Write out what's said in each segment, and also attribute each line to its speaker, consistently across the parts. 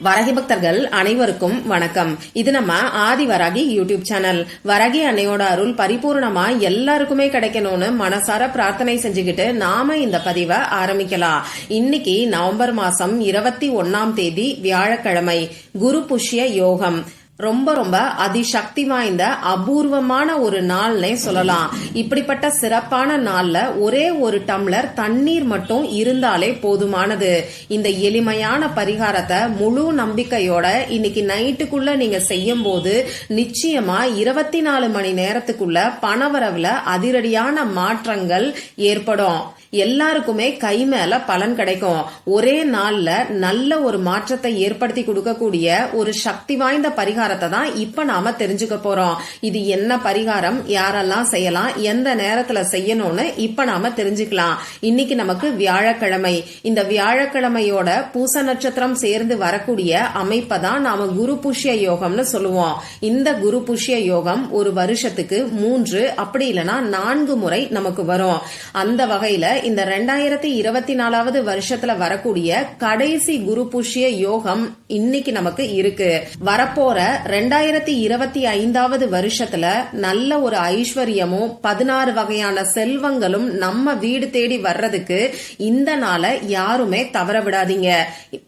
Speaker 1: வரகி பக்தர்கள் அனைவருக்கும் வணக்கம். இது நம்ம ஆதி வரகி யூடியூப் சேனல். வரகி அன்னையோட அருள் பரிபூர்ணமா எல்லாருக்குமே கிடைக்கணும்னு மனசார பிரார்த்தனை செஞ்சுக்கிட்டு நாம இந்த பதிவை ஆரம்பிக்கலாம். இன்னைக்கு நவம்பர் மாசம் இருபத்தி ஒன்னாம் தேதி வியாழக்கிழமை குரு புஷ்ய யோகம். ரொம்ப ரொம்ப அதிசக்தி வாய்ந்த அபூர்வமான ஒரு நாள்னே சொல்லலாம். இப்படிப்பட்ட சிறப்பான நாள்ல ஒரே ஒரு டம்ளர் தண்ணீர் மட்டும் இருந்தாலே போதுமானது. இந்த எளிமையான பரிகாரத்தை முழு நம்பிக்கையோட இன்னைக்கு நைட்டுக்குள்ள நீங்க செய்யும் போது நிச்சயமா இருபத்தி நாலு மணி நேரத்துக்குள்ள பணவரவுல அதிரடியான மாற்றங்கள் ஏற்படும். எல்லாருக்குமே கை மேல பலன் கிடைக்கும். ஒரே நாள்ல நல்ல ஒரு மாற்றத்தை ஏற்படுத்தி கொடுக்கக்கூடிய ஒரு சக்தி வாய்ந்த பரிகாரம் பரிகாரத்தை தான் இப்ப நாம தெரிஞ்சுக்க போறோம். இது என்ன பரிகாரம்? யாரெல்லாம் செய்யலாம்? எந்த நேரத்துல செய்யணும்னு இப்ப நாம தெரிஞ்சுக்கலாம். இன்னைக்கு நமக்கு வியாழக்கிழமை. இந்த வியாழக்கிழமையோட பூச நட்சத்திரம் சேர்ந்து வரக்கூடிய அமைப்பை தான் நாம குரு புஷ்ய யோகம்னு சொல்லுவோம். இந்த குரு புஷ்ய யோகம் ஒரு வருஷத்துக்கு மூன்று அப்படி இல்லைன்னா நான்கு முறை நமக்கு வரும். அந்த வகையில இந்த ரெண்டாயிரத்தி இருபத்தி நாலாவது வருஷத்துல வரக்கூடிய கடைசி குரு புஷ்ய யோகம் இன்னைக்கு நமக்கு இருக்கு. வரப்போற ரெண்டாயிரத்தி இருபத்தி ஐந்தாவது வருஷத்துல நல்ல ஒரு ஐஸ்வர்யமும் பதினாறு வகையான செல்வங்களும் நம்ம வீடு தேடி வர்றதுக்கு இந்த நாளை யாருமே தவற விடாதீங்க.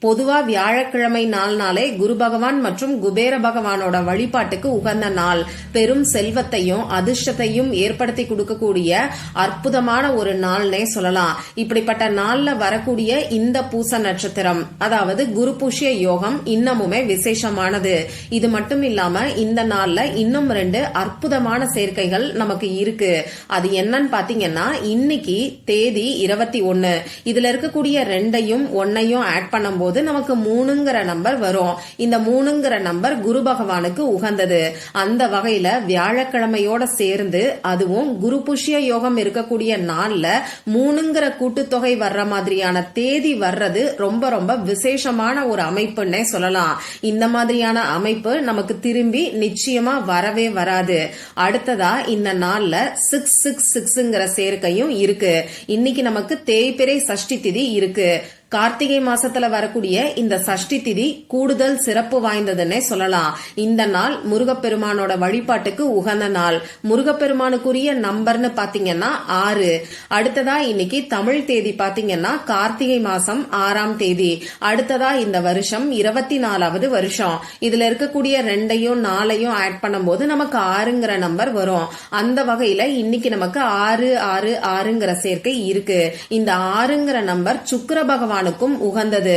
Speaker 1: பொதுவா வியாழக்கிழமை நாள்னாலே குரு பகவான் மற்றும் குபேர பகவானோட வழிபாட்டுக்கு உகந்த நாள். பெரும் செல்வத்தையும் அதிர்ஷ்டத்தையும் ஏற்படுத்தி கொடுக்கக்கூடிய அற்புதமான ஒரு நாள்னே சொல்லலாம். இப்படிப்பட்ட நாள்ல வரக்கூடிய இந்த பூச நட்சத்திரம் அதாவது குரு புஷ்ய யோகம் இன்னமுமே விசேஷமானது. இது மட்டும் இல்லாம இந்த நாள்ல இன்னும் ரெண்டு அற்புதமான சேர்க்கைகள் நமக்கு இருக்கு. அது என்னன்னு பாத்தீங்கன்னா இன்னைக்கு தேதி இருபத்தி ஒன்னு. இதுல இருக்கக்கூடிய ரெண்டையும் ஒன்னையும் ஆட் பண்ணும்போது நமக்கு மூணுங்கிற நம்பர் வரும். இந்த மூணுங்கிற நம்பர் குரு பகவானுக்கு உகந்தது. அந்த வகையில வியாழக்கிழமையோட சேர்ந்து அதுவும் குரு புஷ்ய யோகம் இருக்கக்கூடிய நாள்ல மூணுங்கிற கூட்டுத்தொகை வர்ற மாதிரியான தேதி வர்றது ரொம்ப ரொம்ப விசேஷமான ஒரு அமைப்புன்னே சொல்லலாம். இந்த மாதிரியான அமைப்பு நமக்கு திரும்பி நிச்சயமா வரவே வராது. அடுத்ததா இந்த நாள்ல சிக்ஸ் சிக்ஸ் சிக்ஸ்ங்கிற சேர்க்கையும் இருக்கு. இன்னைக்கு நமக்கு தேய்பிரை சஷ்டி திதி இருக்கு. கார்த்திகை மாசத்துல வரக்கூடிய இந்த சஷ்டி திதி கூடுதல் சிறப்பு வாய்ந்ததுன்னே சொல்லலாம். இந்த நாள் முருகப்பெருமானோட வழிபாட்டுக்கு உகந்த நாள். முருகப்பெருமானுக்குரிய நம்பர்னு பாத்தீங்கன்னா ஆறு. அடுத்ததா இன்னைக்கு தமிழ் தேதி பாத்தீங்கன்னா கார்த்திகை மாசம் ஆறாம் தேதி. அடுத்ததா இந்த வருஷம் இருபத்தி நாலாவது வருஷம். இதுல இருக்கக்கூடிய ரெண்டையும் நாலையும் ஆட் பண்ணும்போது நமக்கு ஆறுங்கிற நம்பர் வரும். அந்த வகையில இன்னைக்கு நமக்கு ஆறு ஆறு ஆறுங்கிற சேர்க்கை இருக்கு. இந்த ஆறுங்கிற நம்பர் சுக்கர பகவான் பகவானுக்கும் உகந்தது.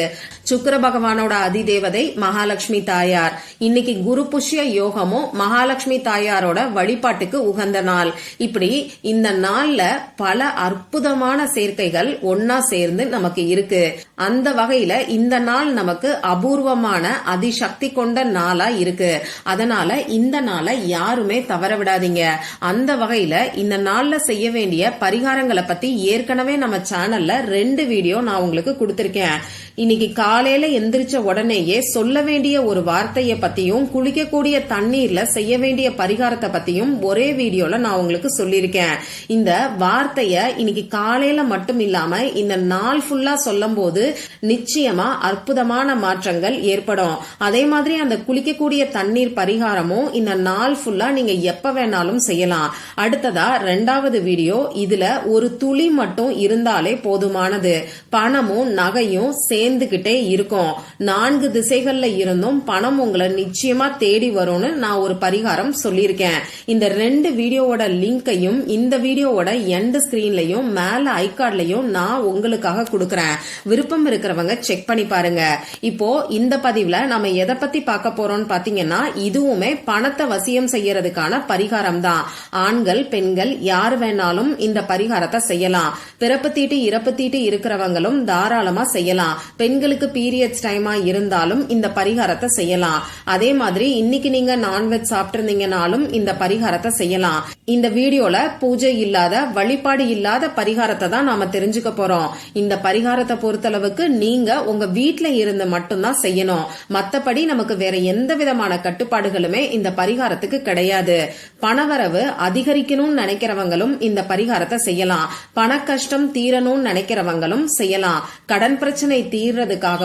Speaker 1: சுக்கர பகவானோட அதிதேவதை மகாலட்சுமி தாயார். இன்னைக்கு குரு புஷ்ய யோகமும் மகாலட்சுமி தாயாரோட வழிபாட்டுக்கு உகந்த நாள். இப்படி இந்த நாள்ல பல அற்புதமான சேர்க்கைகள் ஒன்னா சேர்ந்து நமக்கு இருக்கு. அந்த வகையில இந்த நாள் நமக்கு அபூர்வமான அதிசக்தி கொண்ட நாளா இருக்கு. அதனால இந்த நாளை யாருமே தவற விடாதீங்க. அந்த வகையில இந்த நாள்ல செய்ய வேண்டிய பரிகாரங்களை பத்தி ஏற்கனவே நம்ம சேனல்ல ரெண்டு வீடியோ நான் உங்களுக்கு கொடுத்திருக்கேன். இன்னைக்கு காலையில எந்திரிச்ச உடனேயே சொல்ல வேண்டிய ஒரு வார்த்தைய பத்தியும் குளிக்கக்கூடிய தண்ணீர்ல செய்ய வேண்டிய பரிகாரத்தை பத்தியும் ஒரே வீடியோல நான் உங்களுக்கு சொல்லியிருக்கேன். இந்த வார்த்தைய இன்னைக்கு காலையில மட்டும் இல்லாம இந்த நாள் ஃபுல்லா சொல்லும் போது நிச்சயமா அற்புதமான மாற்றங்கள் ஏற்படும். அதே மாதிரி அந்த குளிக்கக்கூடிய தண்ணீர் பரிகாரமும் இந்த நாள் ஃபுல்லா நீங்க எப்ப வேணாலும் செய்யலாம். அடுத்ததா ரெண்டாவது வீடியோ இதுல ஒரு துளி மட்டும் இருந்தாலே போதுமானது. பணமும் நகையும் சேர்ந்துகிட்டே இருக்கும். நான்கு திசைகள்ல இருந்தும் பணம் உங்களை நிச்சயமா தேடி வரும்னு நான் ஒரு பரிகாரம் சொல்லியிருக்கேன். இந்த ரெண்டு வீடியோவோட லிங்கையும் இந்த வீடியோவோட எண்ட் ஸ்கிரீன்லயும் மேல ஐகார்ட்லயும் நான் உங்களுக்காக கொடுக்கறேன். விருப்பம் இருக்கிறவங்க செக் பண்ணி பாருங்க. இப்போ இந்த பதிவுல நம்ம எதை பத்தி பார்க்க போறோம்னு பாத்தீங்கன்னா இதுவுமே பணத்தை வசியம் செய்யறதுக்கான பரிகாரம் தான். ஆண்கள் பெண்கள் யார் வேணாலும் இந்த பரிகாரத்தை செய்யலாம். பிறப்பு தீட்டு இறப்பு தீட்டு இருக்கிறவங்களும் தாராளமா செய்யலாம். பெண்களுக்கு பீரியட்ஸ் டைமா இருந்தாலும் இந்த பரிகாரத்தை செய்யலாம். அதே மாதிரி இன்னைக்கு நீங்க நான்வெஜ் சாப்பிட்டிருந்தீங்கனாலும் இந்த பரிகாரத்தை செய்யலாம். இந்த வீடியோல பூஜை இல்லாத வழிபாடு இல்லாத பரிகாரத்தை தான் நாம தெரிஞ்சுக்க போறோம். இந்த பரிகாரத்தை பொறுத்தளவுக்கு நீங்க உங்க வீட்டுல இருந்து மட்டும்தான் செய்யணும். மத்தபடி நமக்கு வேற எந்த விதமான கட்டுப்பாடுகளுமே இந்த பரிகாரத்துக்கு கிடையாது. பணவரவு அதிகரிக்கணும்னு நினைக்கிறவங்களும் இந்த பரிகாரத்தை செய்யலாம். பண கஷ்டம் தீரணும்னு நினைக்கிறவங்களும் செய்யலாம். கடன் பிரச்சனை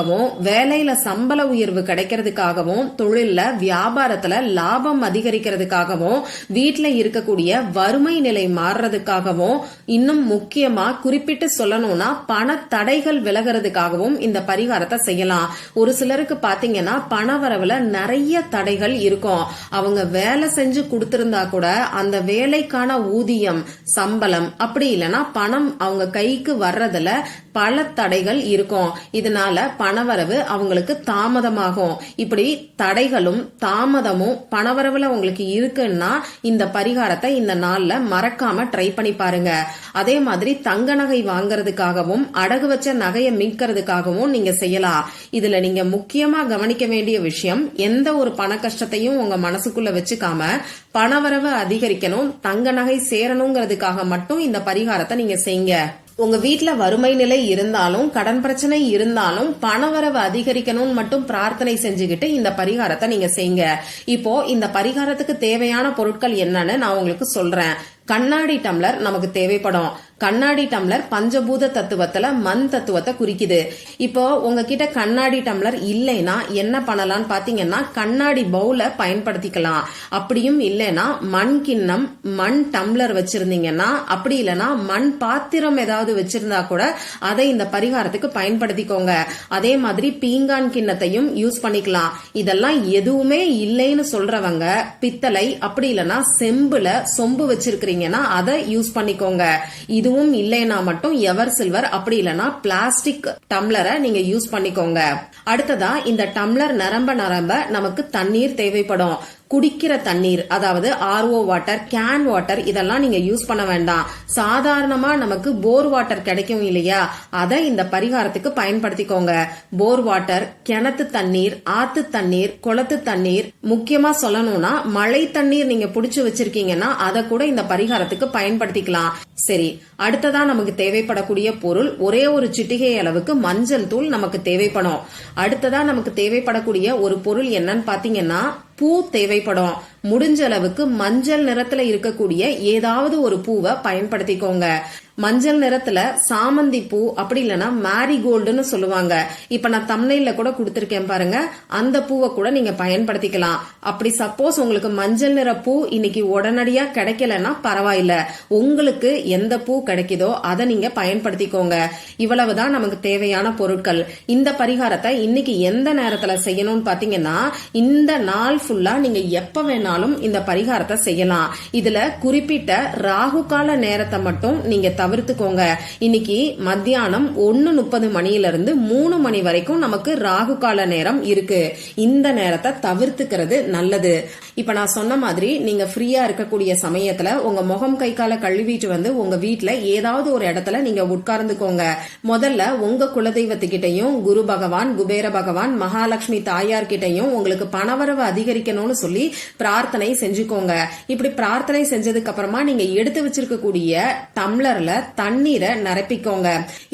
Speaker 1: கிடைக்கிறதுக்காகவும் வேலையில சம்பள உயர்வு கிடைக்கிறதுக்காகவும் தொழில்ல வியாபாரத்துல லாபம் அதிகரிக்கிறதுக்காகவும் வீட்டுல இருக்கக்கூடிய வறுமை நிலை மாறுறதுக்காகவும் இன்னும் முக்கியமா குறிப்பிட்டு சொல்லணும்னா பண தடைகள் விலகிறதுக்காகவும் இந்த பரிகாரத்தை செய்யலாம். ஒரு சிலருக்கு பாத்தீங்கன்னா பண வரவுல நிறைய தடைகள் இருக்கும். அவங்க வேலை செஞ்சு கொடுத்திருந்தா கூட அந்த வேலைக்கான ஊதியம் சம்பளம் அப்படி இல்லைன்னா பணம் அவங்க கைக்கு வர்றதுல பல தடைகள் இருக்கும். இதனால பணவரவு அவங்களுக்கு தாமதமாகும். இப்படி தடைகளும் தாமதமும் பணவரவுல உங்களுக்கு இருக்குன்னா இந்த பரிகாரத்தை இந்த நாள்ல மறக்காம ட்ரை பண்ணி பாருங்க. அதே மாதிரி தங்க நகை வாங்குறதுக்காகவும் அடகு வச்ச நகையை மீட்கிறதுக்காகவும் நீங்க செய்யலாம். இதுல நீங்க முக்கியமா கவனிக்க வேண்டிய விஷயம் எந்த ஒரு பண கஷ்டத்தையும் உங்க மனசுக்குள்ள வச்சுக்காம பணவரவு அதிகரிக்கணும் தங்க நகை சேரணுங்கிறதுக்காக மட்டும் இந்த பரிகாரத்தை நீங்க செய்யுங்க. உங்க வீட்டுல வறுமை நிலை இருந்தாலும் கடன் பிரச்சனை இருந்தாலும் பணவரவு அதிகரிக்கணும்னு மட்டும் பிரார்த்தனை செஞ்சுக்கிட்டு இந்த பரிகாரத்தை நீங்க செய்யுங்க இப்போ இந்த பரிகாரத்துக்கு தேவையான பொருட்கள் என்னன்னு நான் உங்களுக்கு சொல்றேன். கண்ணாடி டம்ளர் நமக்கு தேவைப்படும். கண்ணாடி டம்ளர் பஞ்சபூத தத்துவத்துல மண் தத்துவத்தை குறிக்குது. இப்போ உங்ககிட்ட கண்ணாடி டம்ளர் இல்லைன்னா என்ன பண்ணலாம்னு பாத்தீங்கன்னா கண்ணாடி பவுல பயன்படுத்திக்கலாம். அப்படியும் இல்லைன்னா மண் கிண்ணம் மண் டம்ளர் வச்சிருந்தீங்கன்னா அப்படி இல்லைன்னா மண் பாத்திரம் ஏதாவது வச்சிருந்தா கூட அதை இந்த பரிகாரத்துக்கு பயன்படுத்திக்கோங்க. அதே மாதிரி பீங்கான் கிண்ணத்தையும் யூஸ் பண்ணிக்கலாம். இதெல்லாம் எதுவுமே இல்லைன்னு சொல்றவங்க பித்தளை அப்படி இல்லைன்னா செம்புல சொம்பு வச்சிருக்கிறீங்கன்னா அதை யூஸ் பண்ணிக்கோங்க. இது இதுவும் இல்லைன்னா மட்டும் எவர் சில்வர் அப்படி இல்லைன்னா பிளாஸ்டிக் டம்ளரை நீங்க யூஸ் பண்ணிக்கோங்க. அடுத்ததா இந்த டம்ளர் நிரம்ப நிரம்ப நமக்கு தண்ணீர் தேவைப்படும். குடிக்கிற தண்ணீர் அதாவது ஆர்ஓ வாட்டர் கேன் வாட்டர் இதெல்லாம் நீங்க யூஸ் பண்ண வேண்டாம். சாதாரணமா நமக்கு போர் வாட்டர் கிடைக்கும் இல்லையா? அதை இந்த பரிகாரத்துக்கு பயன்படுத்திக்கோங்க. போர் வாட்டர் கிணத்து தண்ணீர் ஆத்து தண்ணீர் குளத்து தண்ணீர் முக்கியமா சொல்லணும்னா மழை தண்ணீர் நீங்க புடிச்சு வச்சிருக்கீங்கன்னா அதை கூட இந்த பரிகாரத்துக்கு பயன்படுத்திக்கலாம். சரி அடுத்ததா நமக்கு தேவைப்படக்கூடிய பொருள் ஒரே ஒரு சிட்டிகை அளவுக்கு மஞ்சள் தூள் நமக்கு தேவைப்படும். அடுத்ததா நமக்கு தேவைப்படக்கூடிய ஒரு பொருள் என்னன்னு பாத்தீங்கன்னா பூ தேவைப்படும். முடிஞ்ச அளவுக்கு மஞ்சள் நிறத்துல இருக்கக்கூடிய ஏதாவது ஒரு பூவை பயன்படுத்திக்கோங்க. மஞ்சள் நிறத்துல சாமந்தி பூ அப்படி இல்லைன்னா மேரிகோல்டுன்னு சொல்லுவாங்க. இப்ப நான் தமிழ்ல கூட கொடுத்துருக்கேன் பாருங்க. அந்த பூவை கூட நீங்க பயன்படுத்திக்கலாம். அப்படி சப்போஸ் உங்களுக்கு மஞ்சள் நிற பூ இன்னைக்கு உடனடியா கிடைக்கலன்னா பரவாயில்ல. உங்களுக்கு எந்த பூ கிடைக்குதோ அதை நீங்க பயன்படுத்திக்கோங்க. இவ்வளவுதான் நமக்கு தேவையான பொருட்கள். இந்த பரிகாரத்தை இன்னைக்கு எந்த நேரத்துல செய்யணும்னு பாத்தீங்கன்னா இந்த நாள் ஃபுல்லா நீங்க எப்ப வேணாலும் இந்த பரிகாரத்தை செய்யலாம். இதுல குறிப்பிட்ட ராகு கால நேரத்தை மட்டும் நீங்க தவிர்த்துக்கோங்க. இன்னைக்கு மத்தியானம் ஒன்னு முப்பது மணியில இருந்து மூணு மணி வரைக்கும் நமக்கு ராகு கால நேரம் இருக்கு. இந்த நேரத்தை தவிர்த்துக்கிறது நல்லது. இப்ப நான் சொன்ன மாதிரி நீங்க ஃப்ரீயா இருக்கக்கூடிய சமயத்துல உங்க முகம் கை கால கழுவிட்டு வந்து உங்க வீட்டுல ஏதாவது ஒரு இடத்துல நீங்க உட்கார்ந்துக்கோங்க. முதல்ல உங்க குலதெய்வத்துக்கிட்டையும் குரு பகவான் குபேர பகவான் மகாலட்சுமி தாயார் கிட்டையும் உங்களுக்கு பணவரவு அதிகரிக்கணும்னு சொல்லி பிரார்த்தனை பிரார்த்தனை செஞ்சுக்கோங்க. இப்படி பிரார்த்தனை செஞ்சதுக்கு அப்புறமா நீங்க எடுத்து வச்சிருக்கக்கூடிய டம்ளர்ல தண்ணீரை நிரப்பிக்கோங்க.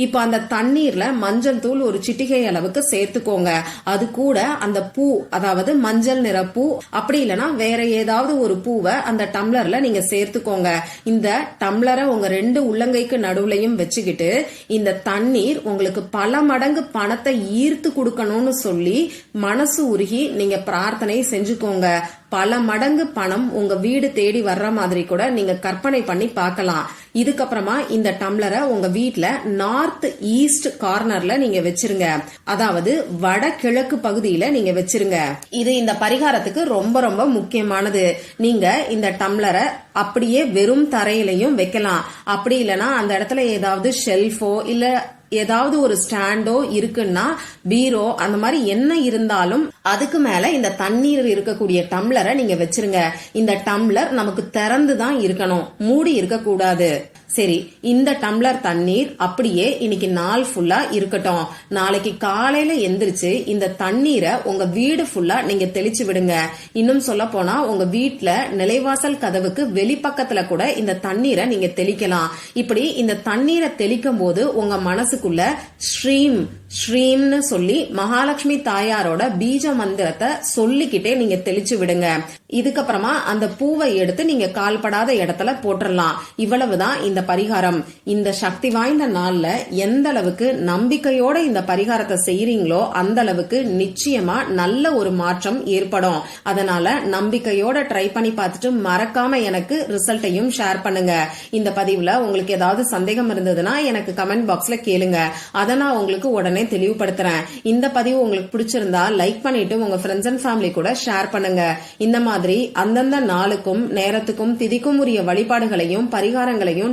Speaker 1: இப்ப அந்த தண்ணீர்ல மஞ்சள் தூள் ஒரு சிட்டிகை அளவுக்கு சேர்த்துக்கோங்க. அது கூட அந்த பூ அதாவது மஞ்சள் நிற பூ அப்படி இல்லைன்னா வேற ஏதாவது ஒரு பூவை அந்த டம்ளர்ல நீங்க சேர்த்துக்கோங்க. இந்த டம்ளரை உங்க ரெண்டு உள்ளங்கைக்கு நடுவுலையும் வச்சுக்கிட்டு இந்த தண்ணீர் உங்களுக்கு பல மடங்கு பணத்தை ஈர்த்து கொடுக்கணும்னு சொல்லி மனசு உருகி நீங்க பிரார்த்தனை செஞ்சுக்கோங்க. பல மடங்கு பணம் உங்க வீடு தேடி வர்ற மாதிரி கூட நீங்க கற்பனை பண்ணி பார்க்கலாம். இதுக்கப்புறமா இந்த டம்ளரை உங்க வீட்ல நார்த் ஈஸ்ட் கார்னர்ல நீங்க வச்சிருங்க. அதாவது வட கிழக்கு பகுதியில நீங்க வச்சிருங்க. இது இந்த பரிகாரத்துக்கு ரொம்ப ரொம்ப முக்கியமானது. நீங்க இந்த டம்ளரை அப்படியே வெறும் தரையிலையும் வைக்கலாம். அப்படி இல்லைன்னா அந்த இடத்துல ஏதாவது ஷெல்ஃபோ இல்ல ஏதாவது ஒரு ஸ்டாண்டோ இருக்குன்னா பீரோ அந்த மாதிரி என்ன இருந்தாலும் அதுக்கு மேல இந்த தண்ணீர் இருக்கக்கூடிய டம்ளரை நீங்க வச்சிருங்க. இந்த டம்ளர் நமக்கு திறந்து தான் இருக்கணும். மூடி இருக்கக்கூடாது. சரி இந்த டம்ளர் தண்ணீர் அப்படியே இன்னைக்கு நாள் ஃபுல்லா இருக்கட்டும். நாளைக்கு காலையில எந்திரிச்சு இந்த தண்ணீரை உங்க வீடு ஃபுல்லா நீங்க தெளிச்சு விடுங்க. இன்னும் சொல்ல போனா உங்க வீட்டுல நிலைவாசல் கதவுக்கு வெளிப்பக்கத்துல கூட இந்த தண்ணீரை நீங்க தெளிக்கலாம். இப்படி இந்த தண்ணீரை தெளிக்கும் போது உங்க மனசுக்குள்ள ஸ்ரீம் ஸ்ரீம்னு சொல்லி மகாலட்சுமி தாயாரோட பீஜ மந்திரத்தை சொல்லிக்கிட்டே நீங்க தெளிச்சு விடுங்க. இதுக்கப்புறமா அந்த பூவை எடுத்து நீங்க கால்படாத இடத்துல போட்டுடலாம் இவ்வளவுதான் இந்த பரிகாரம். இந்த சக்தி வாய்ந்த நாள்ல எந்த அளவுக்கு நம்பிக்கையோட இந்த பரிகாரத்தை செய்யறீங்களோ அந்த அளவுக்கு நிச்சயமா நல்ல ஒரு மாற்றம் ஏற்படும். அதனால நம்பிக்கையோட ட்ரை பண்ணி பார்த்துட்டு மறக்காம எனக்கு ரிசல்ட்டையும் ஷேர் பண்ணுங்க. இந்த பதிவுல உங்களுக்கு ஏதாவது சந்தேகம் இருந்ததுன்னா எனக்கு கமெண்ட் பாக்ஸ்ல கேளுங்க. அதை நான் உங்களுக்கு உடனே தெளிவுபடுத்துறேன். இந்த பதிவு உங்களுக்கு பிடிச்சிருந்தா லைக் பண்ணிட்டு உங்க ஃப்ரெண்ட்ஸ் அண்ட் ஃபேமிலி கூட ஷேர் பண்ணுங்க. இந்த மாதிரி அந்தந்த நாளுக்கும் நேரத்துக்கும் திதிக்கும் உரிய வழிபாடுகளையும் பரிகாரங்களையும்